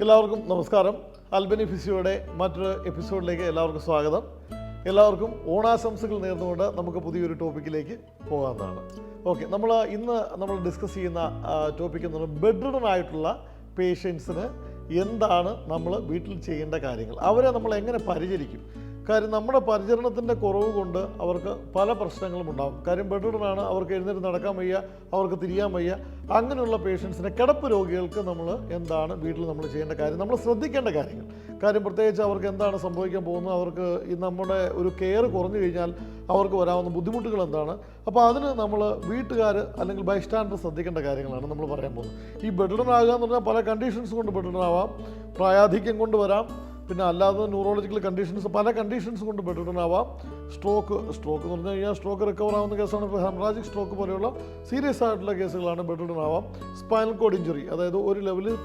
എല്ലാവർക്കും നമസ്കാരം. അൽബനി ഫിസിയോയുടെ മറ്റൊരു എപ്പിസോഡിലേക്ക് എല്ലാവർക്കും സ്വാഗതം. എല്ലാവർക്കും ഓണാശംസകൾ നേർന്നുകൊണ്ട് നമുക്ക് പുതിയൊരു ടോപ്പിക്കിലേക്ക് പോകാവുന്നതാണ്. ഓക്കെ നമ്മൾ ഇന്ന് നമ്മൾ ഡിസ്കസ് ചെയ്യുന്ന ടോപ്പിക് എന്ന് പറയുന്നത് ബെഡ്റിഡൻ ആയിട്ടുള്ള പേഷ്യൻസിന് എന്താണ് നമ്മൾ വീട്ടിൽ ചെയ്യേണ്ട കാര്യങ്ങൾ? അവരെ നമ്മൾ എങ്ങനെ പരിചരിക്കും? കാര്യം നമ്മുടെ പരിചരണത്തിന്റെ കുറവ് കൊണ്ട് അവർക്ക് പല പ്രശ്നങ്ങളും ഉണ്ടാകും കാര്യം ബെഡ്റിഡനാണ് അവർക്ക് എഴുന്നേറ്റ് നടക്കാൻ വയ്യ അവർക്ക് തിരിയാൻ വയ്യ. അങ്ങനെയുള്ള പേഷ്യൻസിനെ കിടപ്പ് രോഗികൾക്ക് നമ്മൾ എന്താണ് വീട്ടിൽ നമ്മൾ ചെയ്യേണ്ട കാര്യം? നമ്മൾ ശ്രദ്ധിക്കേണ്ട കാര്യങ്ങൾ. കാര്യം പ്രത്യേകിച്ച് അവർക്ക് എന്താണ് സംഭവിക്കാൻ പോകുന്നത്? അവർക്ക് ഈ നമ്മുടെ ഒരു കെയർ കുറഞ്ഞു കഴിഞ്ഞാൽ അവർക്ക് വരാവുന്ന ബുദ്ധിമുട്ടുകൾ എന്താണ്? അപ്പോൾ അതിന് നമ്മൾ വീട്ടുകാർ അല്ലെങ്കിൽ ബൈസ്റ്റാൻഡർ ശ്രദ്ധിക്കേണ്ട കാര്യങ്ങളാണ് നമ്മൾ പറയാൻ പോകുന്നത്. ഈ ബെഡ്റിഡൻ ആകുക എന്ന് പറഞ്ഞാൽ പല കണ്ടീഷൻസ് കൊണ്ട് ബെഡ്റിഡൻ ആവാം. പ്രായാധിക്യം കൊണ്ട് വരാം. പിന്നെ അല്ലാതെ ന്യൂറോളജിക്കൽ കണ്ടീഷൻസ് പല കണ്ടീഷൻസ് കൊണ്ട് പെട്ടിട്ടുണ്ടാവാം സ്ട്രോക്ക് സ്ട്രോക്ക് എന്ന് പറഞ്ഞു കഴിഞ്ഞാൽ സ്ട്രോക്ക് റിക്കവർ ആവുന്ന കേസാണ് ഇപ്പോൾ ഹെമറാജിക് സ്ട്രോക്ക് പോലെയുള്ള സീരിയസ് ആയിട്ടുള്ള കേസുകളാണ് പെട്ടിട്ടുണ്ടാവാം സ്പൈനൽ കോഡ് ഇഞ്ചുറി അതായത് ഒരു ലെവലിൽ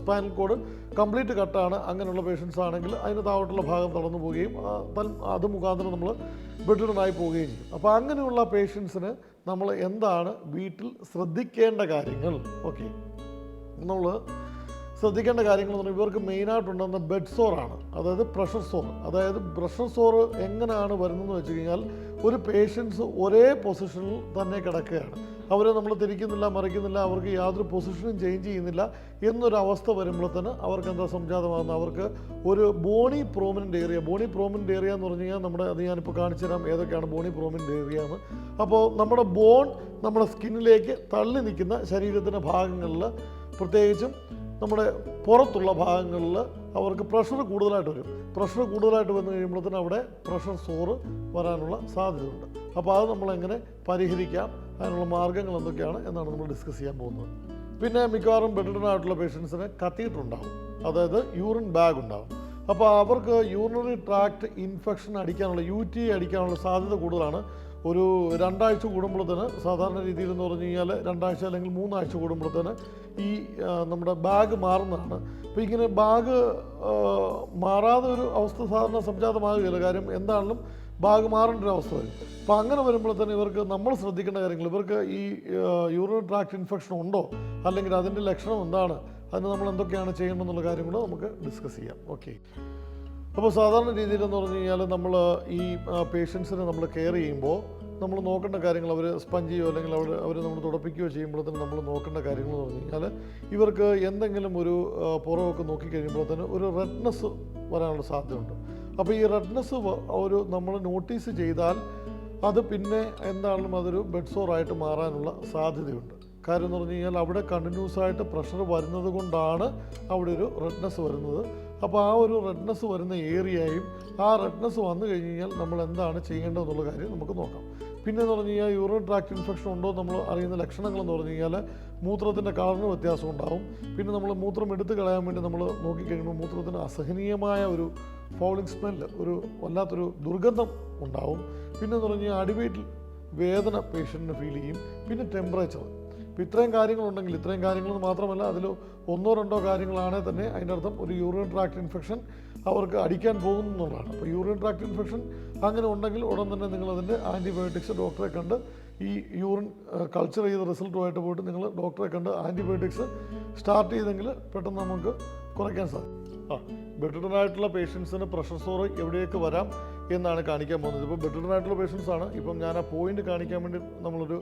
സ്പൈനൽ കോഡ് കംപ്ലീറ്റ് കട്ടാണ് അങ്ങനെയുള്ള പേഷ്യൻസ് ആണെങ്കിൽ അതിന് താഴോട്ടുള്ള ഭാഗം തളർന്നു പോവുകയും അത് മുഖാന്തരം നമ്മൾ ബെഡ്റിഡനായി പോവുകയും ചെയ്യും. അപ്പോൾ അങ്ങനെയുള്ള പേഷ്യൻസിന് നമ്മൾ എന്താണ് വീട്ടിൽ ശ്രദ്ധിക്കേണ്ട കാര്യങ്ങൾ? ഓക്കെ നമ്മൾ ശ്രദ്ധിക്കേണ്ട കാര്യങ്ങൾ എന്ന് പറഞ്ഞാൽ ഇവർക്ക് മെയിനായിട്ടുണ്ടെന്ന ബെഡ് സോറാണ് അതായത് പ്രഷർ സോർ അതായത് പ്രഷർ സോറ് എങ്ങനെയാണ് വരുന്നതെന്ന് വെച്ച് കഴിഞ്ഞാൽ ഒരു പേഷ്യൻസ് ഒരേ പൊസിഷനിൽ തന്നെ കിടക്കുകയാണ്. അവരെ നമ്മൾ തിരിക്കുന്നില്ല മറിക്കുന്നില്ല അവർക്ക് യാതൊരു പൊസിഷനും ചേഞ്ച് ചെയ്യുന്നില്ല എന്നൊരവസ്ഥ വരുമ്പോഴത്തേന് അവർക്ക് എന്താ സംജാതമാകുന്നത്? അവർക്ക് ഒരു bony prominent area bony prominent area എന്ന് പറഞ്ഞു കഴിഞ്ഞാൽ നമ്മുടെ അത് ഞാനിപ്പോൾ കാണിച്ചു തരാം ഏതൊക്കെയാണ് ബോണി പ്രോമിനന്റ് ഏരിയ എന്ന്. അപ്പോൾ നമ്മുടെ ബോൺ നമ്മുടെ സ്കിന്നിലേക്ക് തള്ളി നിൽക്കുന്ന ശരീരത്തിന്റെ ഭാഗങ്ങളിൽ പ്രത്യേകിച്ചും നമ്മുടെ പുറത്തുള്ള ഭാഗങ്ങളിൽ അവർക്ക് പ്രഷർ കൂടുതലായിട്ട് വരും. പ്രഷർ കൂടുതലായിട്ട് വന്നു കഴിയുമ്പോഴത്തേന് അവിടെ പ്രഷർ സോറ് വരാനുള്ള സാധ്യതയുണ്ട്. അപ്പോൾ അത് നമ്മളെങ്ങനെ പരിഹരിക്കാം? അതിനുള്ള മാർഗങ്ങൾ എന്തൊക്കെയാണ് എന്നാണ് നമ്മൾ ഡിസ്കസ് ചെയ്യാൻ പോകുന്നത്. പിന്നെ മിക്കവാറും ബെഡ്ഡനായിട്ടുള്ള പേഷ്യൻസിന് കത്തീറ്റർ ഉണ്ടാവും അതായത് യൂറിൻ ബാഗ് ഉണ്ടാവും. അപ്പോൾ അവർക്ക് യൂറിനറി ട്രാക്ട് ഇൻഫെക്ഷൻ അടിക്കാനുള്ള യു ടി അടിക്കാനുള്ള സാധ്യത കൂടുതലാണ്. ഒരു രണ്ടാഴ്ച കൂടുമ്പോഴത്തേന് സാധാരണ രീതിയിൽ എന്ന് പറഞ്ഞു കഴിഞ്ഞാൽ രണ്ടാഴ്ച അല്ലെങ്കിൽ മൂന്നാഴ്ച കൂടുമ്പോഴത്തേന് ഈ നമ്മുടെ ബാഗ് മാറുന്നതാണ്. അപ്പോൾ ഇങ്ങനെ ബാഗ് മാറാതെ ഒരു അവസ്ഥ സാധാരണ സംജാതമാകുകയില്ല. കാര്യം എന്താണെങ്കിലും ബാഗ് മാറേണ്ട ഒരു അവസ്ഥ വരും. അപ്പോൾ അങ്ങനെ തന്നെ ഇവർക്ക് നമ്മൾ ശ്രദ്ധിക്കേണ്ട കാര്യങ്ങൾ ഇവർക്ക് ഈ യൂറിൻ ട്രാക്ട് ഇൻഫെക്ഷൻ ഉണ്ടോ? അല്ലെങ്കിൽ അതിന്റെ ലക്ഷണം എന്താണ്? അതിന് നമ്മൾ എന്തൊക്കെയാണ് ചെയ്യേണ്ടതെന്നുള്ള കാര്യം കൂടെ നമുക്ക് ഡിസ്കസ് ചെയ്യാം. ഓക്കെ. അപ്പോൾ സാധാരണ രീതിയിൽ എന്ന് പറഞ്ഞു കഴിഞ്ഞാൽ നമ്മൾ ഈ പേഷ്യൻസിനെ നമ്മൾ കെയർ ചെയ്യുമ്പോൾ നമ്മൾ നോക്കേണ്ട കാര്യങ്ങൾ അവർ സ്പഞ്ച് ചെയ്യുകയോ അല്ലെങ്കിൽ അവർ അവർ നമ്മൾ തുടപ്പിക്കുകയോ ചെയ്യുമ്പോഴത്തേന് നമ്മൾ നോക്കേണ്ട കാര്യങ്ങൾ എന്ന് പറഞ്ഞു കഴിഞ്ഞാൽ ഇവർക്ക് എന്തെങ്കിലും ഒരു പുറമൊക്കെ നോക്കിക്കഴിയുമ്പോഴത്തേന് ഒരു റെഡ്നെസ് വരാനുള്ള സാധ്യതയുണ്ട്. അപ്പോൾ ഈ റെഡ്നെസ് ഒരു നമ്മൾ നോട്ടീസ് ചെയ്താൽ അത് പിന്നെ എന്താണെങ്കിലും അതൊരു ബെഡ് സോറായിട്ട് മാറാനുള്ള സാധ്യതയുണ്ട്. കാര്യം എന്ന് പറഞ്ഞു കഴിഞ്ഞാൽ അവിടെ കണ്ടിന്യൂസ് ആയിട്ട് പ്രഷർ വരുന്നത് കൊണ്ടാണ് അവിടെ ഒരു റെഡ്നെസ് വരുന്നത്. അപ്പോൾ ആ ഒരു റെഡ്നെസ് വരുന്ന ഏരിയയും ആ റെഡ്നെസ് വന്നു കഴിഞ്ഞ് കഴിഞ്ഞാൽ നമ്മൾ എന്താണ് ചെയ്യേണ്ടതെന്നുള്ള കാര്യം നമുക്ക് നോക്കാം. പിന്നെ എന്ന് പറഞ്ഞു കഴിഞ്ഞാൽ യൂറിൻ ട്രാക്ട് ഇൻഫെക്ഷൻ ഉണ്ടോ നമ്മൾ അറിയുന്ന ലക്ഷണങ്ങൾ എന്ന് പറഞ്ഞു കഴിഞ്ഞാൽ മൂത്രത്തിന്റെ കളറിന് വ്യത്യാസം ഉണ്ടാവും. പിന്നെ നമ്മൾ മൂത്രം എടുത്ത് കളയാൻ വേണ്ടി നമ്മൾ നോക്കിക്കഴിയുമ്പോൾ മൂത്രത്തിന് അസഹനീയമായ ഒരു ഫൗളിംഗ് സ്മെൽ ഒരു വല്ലാത്തൊരു ദുർഗന്ധം ഉണ്ടാവും. പിന്നെ എന്ന് പറഞ്ഞു കഴിഞ്ഞാൽ അടിവയറ്റിൽ വേദന പേഷ്യന്റിന് ഫീൽ ചെയ്യും. പിന്നെ ടെമ്പറേച്ചർ ഇപ്പം ഇത്രയും കാര്യങ്ങളുണ്ടെങ്കിൽ ഇത്രയും കാര്യങ്ങൾ മാത്രമല്ല അതിൽ ഒന്നോ രണ്ടോ കാര്യങ്ങളാണെങ്കിൽ തന്നെ അതിന്റെ അർത്ഥം ഒരു യൂറിൻ ട്രാക്ട് ഇൻഫെക്ഷൻ അവർക്ക് അടിക്കാൻ പോകുന്നു എന്നുള്ളതാണ് അപ്പോൾ യൂറിൻ ട്രാക്ട് ഇൻഫെക്ഷൻ അങ്ങനെ ഉണ്ടെങ്കിൽ ഉടൻ തന്നെ നിങ്ങൾ അതിന്റെ ആന്റിബയോട്ടിക്സ് ഡോക്ടറെ കണ്ട് ഈ യൂറിൻ കൾച്ചർ ചെയ്ത റിസൾട്ടുമായിട്ട് പോയിട്ട് നിങ്ങൾ ഡോക്ടറെ കണ്ട് ആന്റിബയോട്ടിക്സ് സ്റ്റാർട്ട് ചെയ്തെങ്കിൽ പെട്ടെന്ന് നമുക്ക് കുറയ്ക്കാൻ സാധിക്കും. ആ ബെഡ്റിഡനായിട്ടുള്ള പേഷ്യൻസിന് പ്രഷർ സോറ് എവിടെയൊക്കെ വരാം? എന്നാണ് കാണിക്കാൻ പോകുന്നത്. ഇപ്പോൾ ബെഡ്റിഡനായിട്ടുള്ള പേഷ്യൻസ് ആണ്. ഇപ്പം ഞാൻ ആ പോയിന്റ് കാണിക്കാൻ വേണ്ടി നമ്മളൊരു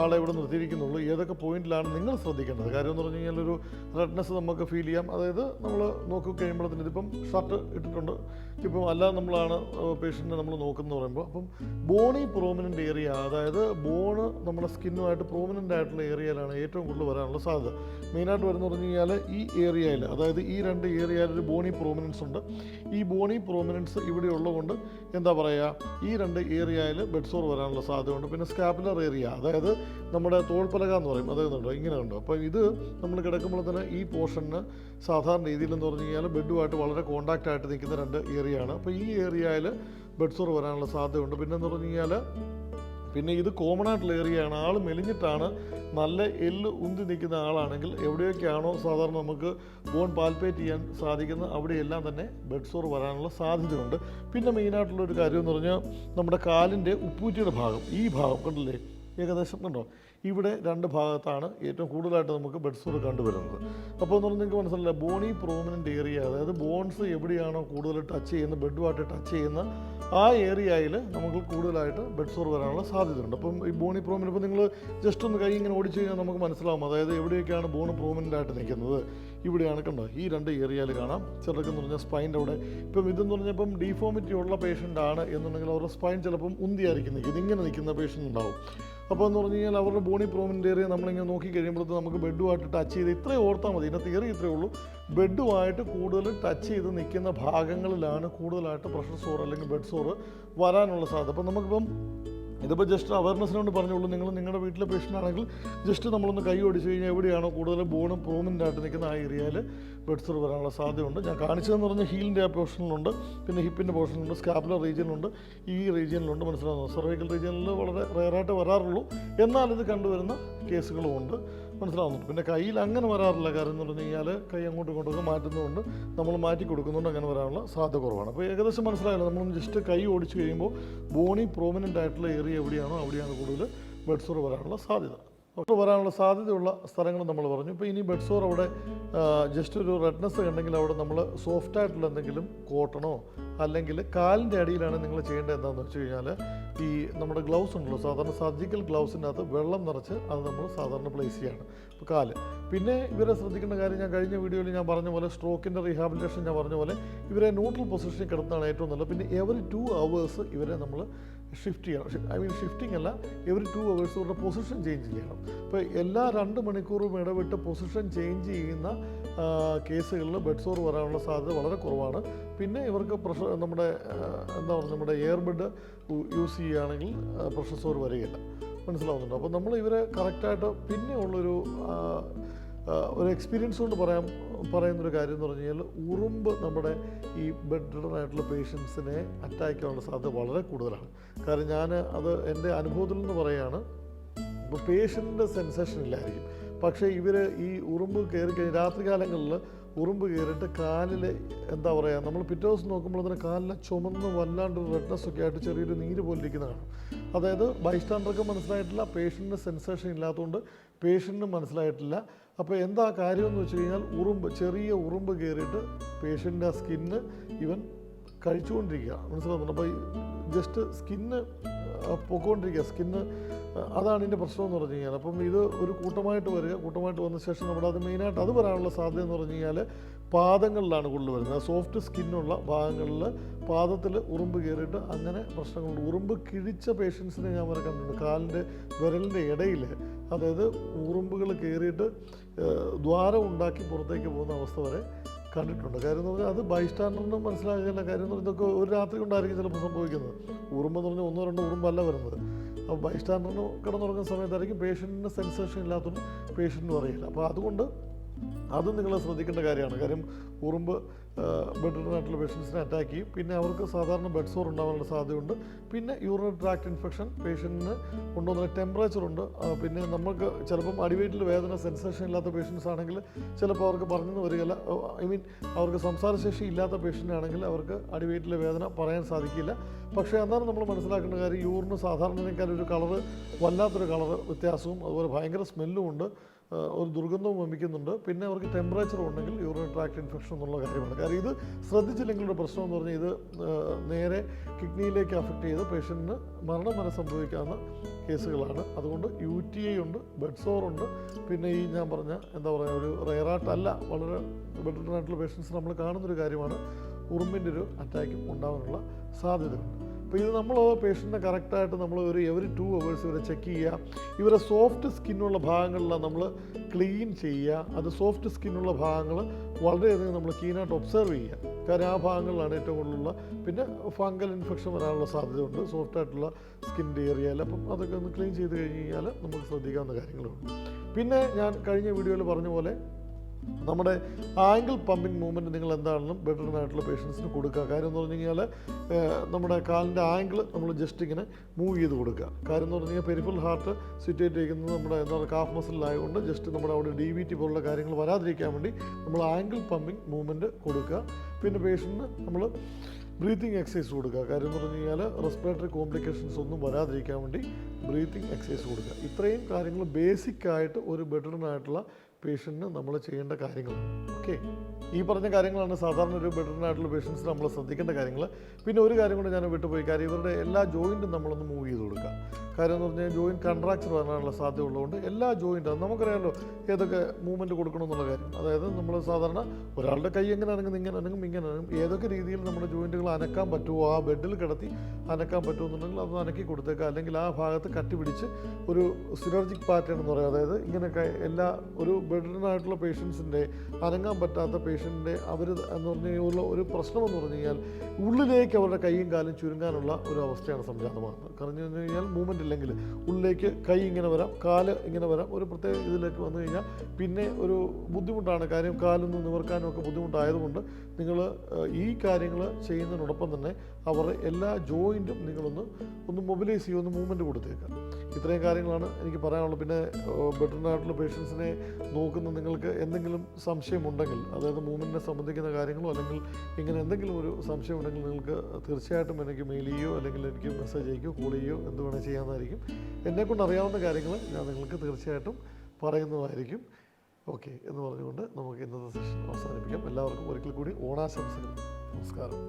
ആളെ ഇവിടെ നിർത്തിയിരിക്കുന്നുള്ളൂ. ഏതൊക്കെ പോയിന്റിലാണ് നിങ്ങൾ ശ്രദ്ധിക്കേണ്ടത്? കാര്യം എന്ന് പറഞ്ഞു കഴിഞ്ഞാൽ ഒരു റെഡ്നെസ് നമുക്ക് ഫീൽ ചെയ്യാം. അതായത് നമ്മൾ നോക്കി കഴിയുമ്പോഴത്തേന് ഇതിപ്പം ഷർട്ട് ഇട്ടിട്ടുണ്ട്. ഇപ്പം അല്ലാതെ നമ്മളാണ് പേഷ്യന്റിനെ നമ്മൾ നോക്കുന്നത് പറയുമ്പോൾ അപ്പം ബോണി പ്രോമിനന്റ് ഏരിയ അതായത് ബോണ് നമ്മുടെ സ്കിന്നുമായിട്ട് പ്രോമിനന്റ് ആയിട്ടുള്ള ഏരിയയിലാണ് ഏറ്റവും കൂടുതൽ വരാനുള്ള സാധ്യത. മെയിനായിട്ട് വരുന്ന പറഞ്ഞു കഴിഞ്ഞാൽ ഈ ഏരിയയിൽ അതായത് ഈ രണ്ട് ഏരിയയിൽ ഒരു ബോണി പ്രോമിനൻസ് ഉണ്ട്. ഈ ബോണി പ്രോമിനൻസ് ഇവിടെ ഉള്ളതുകൊണ്ട് എന്താ പറയുക ഈ രണ്ട് ഏരിയയിൽ ബെഡ് സോർ വരാനുള്ള സാധ്യതയുണ്ട്. പിന്നെ സ്കാപ്പുലർ ഏരിയ അതായത് നമ്മുടെ തോൾപ്പലക എന്ന് പറയും. അതായത് ഉണ്ടോ ഇങ്ങനെ ഉണ്ടോ അപ്പോൾ ഇത് നമ്മൾ കിടക്കുമ്പോൾ തന്നെ ഈ പോർഷന് സാധാരണ രീതിയിൽ എന്ന് പറഞ്ഞു കഴിഞ്ഞാൽ ബെഡുമായിട്ട് വളരെ കോണ്ടാക്റ്റ് ആയിട്ട് നിൽക്കുന്ന രണ്ട് ഏരിയയാണ് അപ്പോൾ ഈ ഏരിയയിൽ ബെഡ് സോർ വരാനുള്ള സാധ്യതയുണ്ട്. പിന്നെ എന്ന് പറഞ്ഞു കഴിഞ്ഞാൽ പിന്നെ ഇത് കോമൺ ആയിട്ടുള്ള ഏരിയയാണ് ആൾ മെലിഞ്ഞിട്ടാണ് നല്ല എല്ല് ഉന്തി നിൽക്കുന്ന ആളാണെങ്കിൽ എവിടെയൊക്കെയാണോ സാധാരണ നമുക്ക് ബോൺ പാൽപ്പേറ്റ് ചെയ്യാൻ സാധിക്കുന്ന അവിടെയെല്ലാം തന്നെ ബെഡ് സോർ വരാനുള്ള സാധ്യതയുണ്ട്. പിന്നെ മെയിനായിട്ടുള്ള ഒരു കാര്യം എന്ന് പറഞ്ഞാൽ നമ്മുടെ കാലിന്റെ ഉപ്പൂറ്റിയുടെ ഭാഗം ഈ ഭാഗം കണ്ടില്ലേ? ഏകദേശം കണ്ടോ? ഇവിടെ രണ്ട് ഭാഗത്താണ് ഏറ്റവും കൂടുതലായിട്ട് നമുക്ക് ബെഡ്സൂർ കണ്ടുവരുന്നത്. അപ്പോൾ എന്ന് പറഞ്ഞാൽ നിങ്ങൾക്ക് മനസ്സിലല്ല ബോണി പ്രോമിനന്റ് ഏരിയ അതായത് ബോൺസ് എവിടെയാണോ കൂടുതൽ ടച്ച് ചെയ്യുന്ന ബെഡുമായിട്ട് ടച്ച് ചെയ്യുന്ന ആ ഏരിയയിൽ നമുക്ക് കൂടുതലായിട്ട് ബെഡ്സോർ വരാനുള്ള സാധ്യതയുണ്ട്. അപ്പം ഈ ബോണി പ്രോമിനിപ്പോൾ നിങ്ങൾ ജസ്റ്റ് ഒന്ന് കൈ ഇങ്ങനെ ഓടിച്ചു കഴിഞ്ഞാൽ നമുക്ക് മനസ്സിലാവും. അതായത് എവിടെയൊക്കെയാണ് ബോൺ പ്രോമിനന്റ് ആയിട്ട് നിൽക്കുന്നത്? ഇവിടെയാണ് കണ്ടോ ഈ രണ്ട് ഏരിയയിൽ കാണാം. ചിലർക്ക് എന്ന് പറഞ്ഞാൽ സ്പൈന്റെ അവിടെ. ഇപ്പം ഇതെന്ന് പറഞ്ഞാൽ ഇപ്പം ഡീഫോമിറ്റി ഉള്ള പേഷ്യന്റ് ആണ് എന്നുണ്ടെങ്കിൽ അവരുടെ സ്പൈൻ ചിലപ്പം ഉന്തിയായിരിക്കും നിൽക്കുന്നത് ഇതിങ്ങനെ നിൽക്കുന്ന പേഷ്യന്റ് ഉണ്ടാവും. അപ്പോൾ എന്ന് പറഞ്ഞു കഴിഞ്ഞാൽ അവരുടെ ബോണി പ്രോമിന്റെ ഏരിയ നമ്മളിങ്ങനെ നോക്കി കഴിയുമ്പോഴത്തേക്ക് നമുക്ക് ബെഡുമായിട്ട് ടച്ച് ചെയ്ത് ഇത്രയും ഓർത്താൽ മതി. ഇതിന്റെ തിയറി ഇത്രയേ ഉള്ളൂ. ബെഡുമായിട്ട് കൂടുതൽ ടച്ച് ചെയ്ത് നിൽക്കുന്ന ഭാഗങ്ങളിലാണ് കൂടുതലായിട്ട് പ്രഷർ സോർ അല്ലെങ്കിൽ ബെഡ് സോറ് വരാനുള്ള സാധ്യത. അപ്പം നമുക്കിപ്പം ഇതിപ്പോൾ ജസ്റ്റ് അവയർനെസ്സിന് വേണ്ടി പറഞ്ഞോളൂ നിങ്ങൾ നിങ്ങളുടെ വീട്ടിലെ പേഷ്യന്റ് ആണെങ്കിൽ ജസ്റ്റ് നമ്മളൊന്ന് കൈ ഓടിച്ചു കഴിഞ്ഞാൽ എവിടെയാണോ കൂടുതൽ ബോണും പ്രോമിന്റ് ആയിട്ട് നിൽക്കുന്ന ആ ഏരിയയിൽ ബെഡ് സോർ വരാനുള്ള സാധ്യതയുണ്ട്. ഞാൻ കാണിച്ചതെന്ന് പറഞ്ഞാൽ ഹീലിന്റെ ആ പോർഷനിലുണ്ട് പിന്നെ ഹിപ്പിന്റെ പോർഷനിലുണ്ട് സ്കാപ്പുലർ റീജിയനിലുണ്ട് ഈ റീജിയനിലുണ്ട് മനസ്സിലാകുന്നു സർവൈക്കൽ റീജിയനിൽ വളരെ റയറായിട്ട് വരാറുള്ളൂ. എന്നാൽ ഇത് കണ്ടുവരുന്ന കേസുകളും ഉണ്ട്. മനസ്സിലാവുന്നുണ്ട് പിന്നെ കയ്യിൽ അങ്ങനെ വരാറില്ല. കാര്യം എന്ന് പറഞ്ഞു കഴിഞ്ഞാൽ കൈ അങ്ങോട്ടും ഇങ്ങോട്ടൊക്കെ മാറ്റുന്നതുകൊണ്ട് നമ്മൾ മാറ്റി കൊടുക്കുന്നതുകൊണ്ട് അങ്ങനെ വരാനുള്ള സാധ്യത കുറവാണ്. അപ്പോൾ ഏകദേശം മനസ്സിലായല്ലോ നമ്മൾ ജസ്റ്റ് കൈ ഓടിച്ച് കഴിയുമ്പോൾ ബോണി പ്രോമിനന്റ് ആയിട്ടുള്ള ഏരിയ എവിടെയാണോ അവിടെയാണ് കൂടുതൽ ബെഡ്സോർ വരാനുള്ള സാധ്യത. ഡോക്ടർ വരാനുള്ള സാധ്യതയുള്ള സ്ഥലങ്ങൾ നമ്മൾ പറഞ്ഞു. ഇപ്പോൾ ഇനി ബെഡ് സോർ അവിടെ ജസ്റ്റ് ഒരു റെഡ്നെസ് കണ്ടെങ്കിൽ അവിടെ നമ്മൾ സോഫ്റ്റ് ആയിട്ടുള്ള എന്തെങ്കിലും കോട്ടണോ അല്ലെങ്കിൽ കാലിന്റെ അടിയിലാണ് നിങ്ങൾ ചെയ്യേണ്ടത് എന്താണെന്ന് വെച്ച് കഴിഞ്ഞാൽ ഈ നമ്മുടെ ഗ്ലൗസ് ഉണ്ടല്ലോ സാധാരണ സർജിക്കൽ ഗ്ലൗസിനകത്ത് വെള്ളം നിറച്ച് അത് നമ്മൾ സാധാരണ പ്ലേസ് ചെയ്യാണ്. ഇപ്പോൾ കാൽ. പിന്നെ ഇവരെ ശ്രദ്ധിക്കേണ്ട കാര്യം ഞാൻ കഴിഞ്ഞ വീഡിയോയിൽ ഞാൻ പറഞ്ഞ പോലെ സ്ട്രോക്കിന്റെ റീഹാബിലിറ്റേഷൻ ഞാൻ പറഞ്ഞ പോലെ ഇവരെ ന്യൂട്രൽ പൊസിഷനിൽ കിടത്താണ് ഏറ്റവും നല്ലത്. പിന്നെ എവറി ടു അവേഴ്സ് ഇവരെ നമ്മൾ ഷിഫ്റ്റ് ചെയ്യണം. ഐ മീൻ ഷിഫ്റ്റിംഗ് അല്ല എവറി ടു അവേഴ്സ് ഇവരുടെ പൊസിഷൻ ചേഞ്ച് ചെയ്യണം. ഇപ്പോൾ എല്ലാ രണ്ട് മണിക്കൂറും ഇടവിട്ട് പൊസിഷൻ ചേഞ്ച് ചെയ്യുന്ന കേസുകളിൽ ബെഡ് സോർ വരാനുള്ള സാധ്യത വളരെ കുറവാണ്. പിന്നെ ഇവർക്ക് പ്രഷർ നമ്മുടെ എന്താ പറയുക നമ്മുടെ എയർബെഡ് യൂസ് ചെയ്യുകയാണെങ്കിൽ പ്രഷർ സോർ വരികയില്ല. മനസ്സിലാവുന്നുണ്ട്? അപ്പോൾ നമ്മൾ ഇവരെ കറക്റ്റായിട്ട് പിന്നെ ഉള്ളൊരു ഒരു എക്സ്പീരിയൻസ് കൊണ്ട് പറയാൻ പറയുന്നൊരു കാര്യം എന്ന് പറഞ്ഞു കഴിഞ്ഞാൽ ഉറുമ്പ് നമ്മുടെ ഈ ബെഡ് ആയിട്ടുള്ള പേഷ്യൻസിനെ അറ്റാക്ക് ചെയ്യാനുള്ള സാധ്യത വളരെ കൂടുതലാണ്. കാരണം ഞാൻ അത് എന്റെ അനുഭവത്തിൽ നിന്ന് പറയുകയാണ് ഇപ്പോൾ പേഷ്യന്റെ സെൻസേഷൻ ഇല്ലായിരിക്കും. പക്ഷേ ഇവർ ഈ ഉറുമ്പ് കയറി കഴിഞ്ഞ് രാത്രികാലങ്ങളിൽ ഉറുമ്പ് കയറിയിട്ട് കാലിൽ എന്താ പറയുക നമ്മൾ പിറ്റേ ദിവസം നോക്കുമ്പോൾ അതിന് കാലിലെ ചുമന്ന് വല്ലാണ്ട് റെഡ്നെസ് ഒക്കെ ആയിട്ട് ചെറിയൊരു നീര് പോലെ ഇരിക്കുന്ന അതായത് ബൈസ്റ്റാൻഡർക്ക് മനസ്സിലായിട്ടില്ല പേഷ്യന്റിന് സെൻസേഷൻ ഇല്ലാത്തതുകൊണ്ട് പേഷ്യന്റിന് മനസ്സിലായിട്ടില്ല. അപ്പോൾ എന്താ കാര്യമെന്ന് വെച്ച് കഴിഞ്ഞാൽ ഉറുമ്പ് ചെറിയ ഉറുമ്പ് കയറിയിട്ട് പേഷ്യന്റെ സ്കിന്ന് ഇവൻ കഴിച്ചുകൊണ്ടിരിക്കുക. മനസ്സിലാവുന്നുണ്ട്? അപ്പോൾ ജസ്റ്റ് സ്കിന്ന് പൊക്കോണ്ടിരിക്കുക. സ്കിന്ന് അതാണ് ഇതിന്റെ പ്രശ്നം എന്ന് പറഞ്ഞു കഴിഞ്ഞാൽ അപ്പം ഇത് ഒരു കൂട്ടമായിട്ട് വരിക കൂട്ടമായിട്ട് വന്ന ശേഷം നമ്മുടെ അത് മെയിനായിട്ട് അത് വരാനുള്ള സാധ്യത എന്ന് പറഞ്ഞു കഴിഞ്ഞാൽ പാദങ്ങളിലാണ് കൂടുതൽ വരുന്നത് സോഫ്റ്റ് സ്കിന്നുള്ള ഭാഗങ്ങളിൽ പാദത്തിൽ ഉറുമ്പ് കയറിയിട്ട് അങ്ങനെ പ്രശ്നങ്ങളുണ്ട്. ഉറുമ്പ് കിഴിച്ച പേഷ്യൻസിനെ ഞാൻ വരെ കണ്ടിട്ടുണ്ട്. കാലിന്റെ വിരലിന്റെ ഇടയിൽ അതായത് ഉറുമ്പുകൾ കയറിയിട്ട് ദ്വാരം ഉണ്ടാക്കി പുറത്തേക്ക് പോകുന്ന അവസ്ഥ വരെ കണ്ടിട്ടുണ്ട്. കാര്യം എന്ന് പറഞ്ഞാൽ അത് ബൈസ്റ്റാൻഡറിന് മനസ്സിലാകുന്ന കാര്യം എന്ന് പറഞ്ഞാൽ ഇതൊക്കെ ഒരു രാത്രി കൊണ്ടായിരിക്കും ചിലപ്പോൾ സംഭവിക്കുന്നത്. ഉറുമ്പ് എന്ന് പറഞ്ഞാൽ ഒന്നോ രണ്ടോ ഉറുമ്പല്ല വരുന്നത്. അപ്പോൾ ബൈസ്റ്റാൻഡറിന് കിടന്നുറങ്ങുന്ന സമയത്തായിരിക്കും പേഷ്യന്റിന് സെൻസേഷൻ ഇല്ലാത്തതുകൊണ്ട് പേഷ്യന്റിനും അറിയില്ല. അപ്പോൾ അതുകൊണ്ട് അത് നിങ്ങൾ ശ്രദ്ധിക്കേണ്ട കാര്യമാണ്. കാര്യം ഉറുമ്പ് ബെഡ്റിനായിട്ടുള്ള പേഷ്യൻസിനെ അറ്റാക്ക് ചെയ്യും. പിന്നെ അവർക്ക് സാധാരണ ബെഡ് സോർ ഉണ്ടാകാനുള്ള സാധ്യതയുണ്ട്. പിന്നെ യൂറിനറി ട്രാക്ട് ഇൻഫെക്ഷൻ പേഷ്യന്റിന് കൊണ്ടുവന്ന ടെമ്പറേച്ചർ ഉണ്ട്. പിന്നെ നമുക്ക് ചിലപ്പം അടിവയറ്റിൽ വേദന സെൻസേഷൻ ഇല്ലാത്ത പേഷ്യൻസ് ആണെങ്കിൽ ചിലപ്പോൾ അവർക്ക് പറഞ്ഞു വരികയില്ല. ഐ മീൻ അവർക്ക് സംസാരശേഷി ഇല്ലാത്ത പേഷ്യന്റ് ആണെങ്കിൽ അവർക്ക് അടിവയറ്റിലെ വേദന പറയാൻ സാധിക്കില്ല. പക്ഷേ എന്നാലും നമ്മൾ മനസ്സിലാക്കേണ്ട കാര്യം യൂറിന് സാധാരണക്കാരൊരു കളറ് വല്ലാത്തൊരു കളറ് വ്യത്യാസവും അതുപോലെ ഭയങ്കര സ്മെല്ലും ഉണ്ട്. ഒരു ദുർഗന്ധവും വമിക്കുന്നുണ്ട്. പിന്നെ അവർക്ക് ടെമ്പറേച്ചർ ഉണ്ടെങ്കിൽ യൂറിൻ ട്രാക്ട് ഇൻഫെക്ഷൻ എന്നുള്ള കാര്യമാണ്. കാരണം ഇത് ശ്രദ്ധിച്ചില്ലെങ്കിലുള്ള പ്രശ്നം എന്ന് പറഞ്ഞാൽ ഇത് നേരെ കിഡ്നിയിലേക്ക് അഫക്റ്റ് ചെയ്ത് പേഷ്യന്റിന് മരണം വരെ സംഭവിക്കാവുന്ന കേസുകളാണ്. അതുകൊണ്ട് യു ടി ഐ ഉണ്ട് ബെഡ് സോർ ഉണ്ട്. പിന്നെ ഈ ഞാൻ പറഞ്ഞ എന്താ പറയുക ഒരു റയറായിട്ടല്ല വളരെ ബെഡ് ആയിട്ടുള്ള പേഷ്യൻസ് നമ്മൾ കാണുന്നൊരു കാര്യമാണ്. ഉറുമ്പിന്റെ ഒരു അറ്റാക്കും ഉണ്ടാകാനുള്ള സാധ്യതയുണ്ട്. അപ്പോൾ ഇത് നമ്മൾ പേഷ്യന്റിനെ കറക്റ്റായിട്ട് നമ്മൾ ഒരു എവറി ടു അവേഴ്സ് ഇവരെ ചെക്ക് ചെയ്യുക. ഇവരെ സോഫ്റ്റ് സ്കിന്നുള്ള ഭാഗങ്ങളിലാണ് നമ്മൾ ക്ലീൻ ചെയ്യുക. അത് സോഫ്റ്റ് സ്കിന്നുള്ള ഭാഗങ്ങൾ വളരെയധികം നമ്മൾ ക്ലീനായിട്ട് ഒബ്സർവ് ചെയ്യുക. കാരണം ആ ഭാഗങ്ങളിലാണ് ഏറ്റവും കൂടുതലുള്ള പിന്നെ ഫംഗൽ ഇൻഫെക്ഷൻ വരാനുള്ള സാധ്യതയുണ്ട്. സോഫ്റ്റ് ആയിട്ടുള്ള സ്കിന്റെ ഏരിയയിൽ അപ്പം അതൊക്കെ ഒന്ന് ക്ലീൻ ചെയ്ത് കഴിഞ്ഞ് കഴിഞ്ഞാൽ നമുക്ക് ശ്രദ്ധിക്കാവുന്ന കാര്യങ്ങളുണ്ട്. പിന്നെ ഞാൻ കഴിഞ്ഞ വീഡിയോയിൽ പറഞ്ഞ പോലെ നമ്മുടെ ആംഗിൾ പമ്പിങ് മൂവ്മെന്റ് നിങ്ങൾ എന്താണെങ്കിലും ബെറ്റർ ആയിട്ടുള്ള പേഷ്യൻസിന് കൊടുക്കുക. കാര്യം എന്ന് പറഞ്ഞു കഴിഞ്ഞാൽ നമ്മുടെ കാലിന്റെ ആംഗിൾ നമ്മൾ ജസ്റ്റ് ഇങ്ങനെ മൂവ് ചെയ്ത് കൊടുക്കുക. കാര്യം എന്ന് പറഞ്ഞു കഴിഞ്ഞാൽ പെരിഫൽ ഹാർട്ട് സിറ്റേറ്റ് ചെയ്യുന്നത് നമ്മുടെ എന്താ പറയുക കാഫ് മസിലായതുകൊണ്ട് ജസ്റ്റ് നമ്മുടെ അവിടെ ഡി വി ടി പോലുള്ള കാര്യങ്ങൾ വരാതിരിക്കാൻ വേണ്ടി നമ്മൾ ആംഗിൾ പമ്പിങ് മൂവ്മെന്റ് കൊടുക്കുക. പിന്നെ പേഷ്യന്റിന് നമ്മൾ ബ്രീത്തിങ് എക്സസൈസ് കൊടുക്കുക. കാര്യം എന്ന് പറഞ്ഞു കഴിഞ്ഞാൽ റെസ്പിറേറ്ററി കോംപ്ലിക്കേഷൻസ് ഒന്നും വരാതിരിക്കാൻ വേണ്ടി ബ്രീത്തിങ് എക്സസൈസ് കൊടുക്കുക. ഇത്രയും കാര്യങ്ങൾ ബേസിക്കായിട്ട് ഒരു ബെറ്ററിനായിട്ടുള്ള പേഷ്യന്റിന് നമ്മൾ ചെയ്യേണ്ട കാര്യങ്ങൾ ഓക്കെ ഈ പറഞ്ഞ കാര്യങ്ങളാണ് സാധാരണ ഒരു ബെഡ്റിൻ ആയിട്ടുള്ള പേഷ്യൻസിന് നമ്മൾ ശ്രദ്ധിക്കേണ്ട കാര്യങ്ങൾ പിന്നെ ഒരു കാര്യം കൂടെ ഞാൻ വിട്ടുപോയി. കാര്യം ഇവരുടെ എല്ലാ ജോയിന്റും നമ്മളൊന്ന് മൂവ് ചെയ്ത് കൊടുക്കുക. കാര്യം എന്ന് പറഞ്ഞാൽ ജോയിന്റ് കൺട്രാക്ചർ വരാനുള്ള സാധ്യത ഉള്ളതുകൊണ്ട് എല്ലാ ജോയിന്റും നമുക്കറിയാമല്ലോ ഏതൊക്കെ മൂവ്മെന്റ് കൊടുക്കണം എന്നുള്ള കാര്യം. അതായത് നമ്മൾ സാധാരണ ഒരാളുടെ കൈ എങ്ങനെ ഇങ്ങനെ അനങ്ങും ഇങ്ങനെ അനങ്ങും. ഏതൊക്കെ രീതിയിൽ നമ്മുടെ ജോയിന്റുകൾ അനക്കാൻ പറ്റുമോ? ആ ബെഡിൽ കിടത്തി അനക്കാൻ പറ്റുമെന്നുണ്ടെങ്കിൽ അത് അനക്കി കൊടുത്തേക്കുക. അല്ലെങ്കിൽ ആ ഭാഗത്ത് കട്ടി പിടിച്ച് ഒരു സിനർജിക് പാറ്റേൺ എന്ന് പറയുക അതായത് ഇങ്ങനെ എല്ലാ ഒരു ബെഡിനായിട്ടുള്ള പേഷ്യൻസിന്റെ അനങ്ങാൻ പറ്റാത്ത പേഷ്യന്റിന്റെ അവർ എന്ന് പറഞ്ഞു കഴിഞ്ഞാൽ ഒരു പ്രശ്നമെന്ന് പറഞ്ഞു കഴിഞ്ഞാൽ ഉള്ളിലേക്ക് അവരുടെ കൈയും കാലും ചുരുങ്ങാനുള്ള ഒരു അവസ്ഥയാണ് സംജാതമാകുന്നത് കാരണം എന്ന് കഴിഞ്ഞാൽ മൂവ്മെന്റ് ഇല്ലെങ്കിൽ ഉള്ളിലേക്ക് കൈ ഇങ്ങനെ വരാം കാൽ ഇങ്ങനെ വരാം ഒരു പ്രത്യേക ഇതിലേക്ക് വന്നു കഴിഞ്ഞാൽ പിന്നെ ഒരു ബുദ്ധിമുട്ടാണ്. കാര്യം കാലൊന്ന് നിവർക്കാനും ഒക്കെ ബുദ്ധിമുട്ടായതുകൊണ്ട് നിങ്ങൾ ഈ കാര്യങ്ങൾ ചെയ്യുന്നതിനോടൊപ്പം തന്നെ അവരുടെ എല്ലാ ജോയിന്റും നിങ്ങളൊന്ന് ഒന്ന് മൊബിലൈസ് ചെയ്യുക ഒന്ന് മൂവ്മെന്റ് കൊടുത്തേക്കാം ഇത്രയും കാര്യങ്ങളാണ് എനിക്ക് പറയാനുള്ളത്. പിന്നെ ബെറ്ററിനായിട്ടുള്ള പേഷ്യൻസിനെ നോക്കുന്ന നിങ്ങൾക്ക് എന്തെങ്കിലും സംശയമുണ്ടെങ്കിൽ അതായത് മൂവ്മെന്റിനെ സംബന്ധിക്കുന്ന കാര്യങ്ങളോ അല്ലെങ്കിൽ ഇങ്ങനെ എന്തെങ്കിലും ഒരു സംശയം ഉണ്ടെങ്കിൽ നിങ്ങൾക്ക് തീർച്ചയായിട്ടും എനിക്ക് മെയിൽ ചെയ്യുകയോ അല്ലെങ്കിൽ എനിക്ക് മെസ്സേജ് അയക്കുകയോ കോൾ ചെയ്യുകയോ എന്ത് വേണേൽ ചെയ്യാമെന്നായിരിക്കും എന്നെക്കൊണ്ട് അറിയാവുന്ന കാര്യങ്ങൾ ഞാൻ നിങ്ങൾക്ക് തീർച്ചയായിട്ടും പറയുന്നതായിരിക്കും. ഓക്കെ എന്ന് പറഞ്ഞുകൊണ്ട് നമുക്ക് ഇന്നത്തെ സെഷൻ അവസാനിപ്പിക്കാം. എല്ലാവർക്കും ഒരിക്കൽ കൂടി ഓണാശംസകൾ. നമസ്കാരം.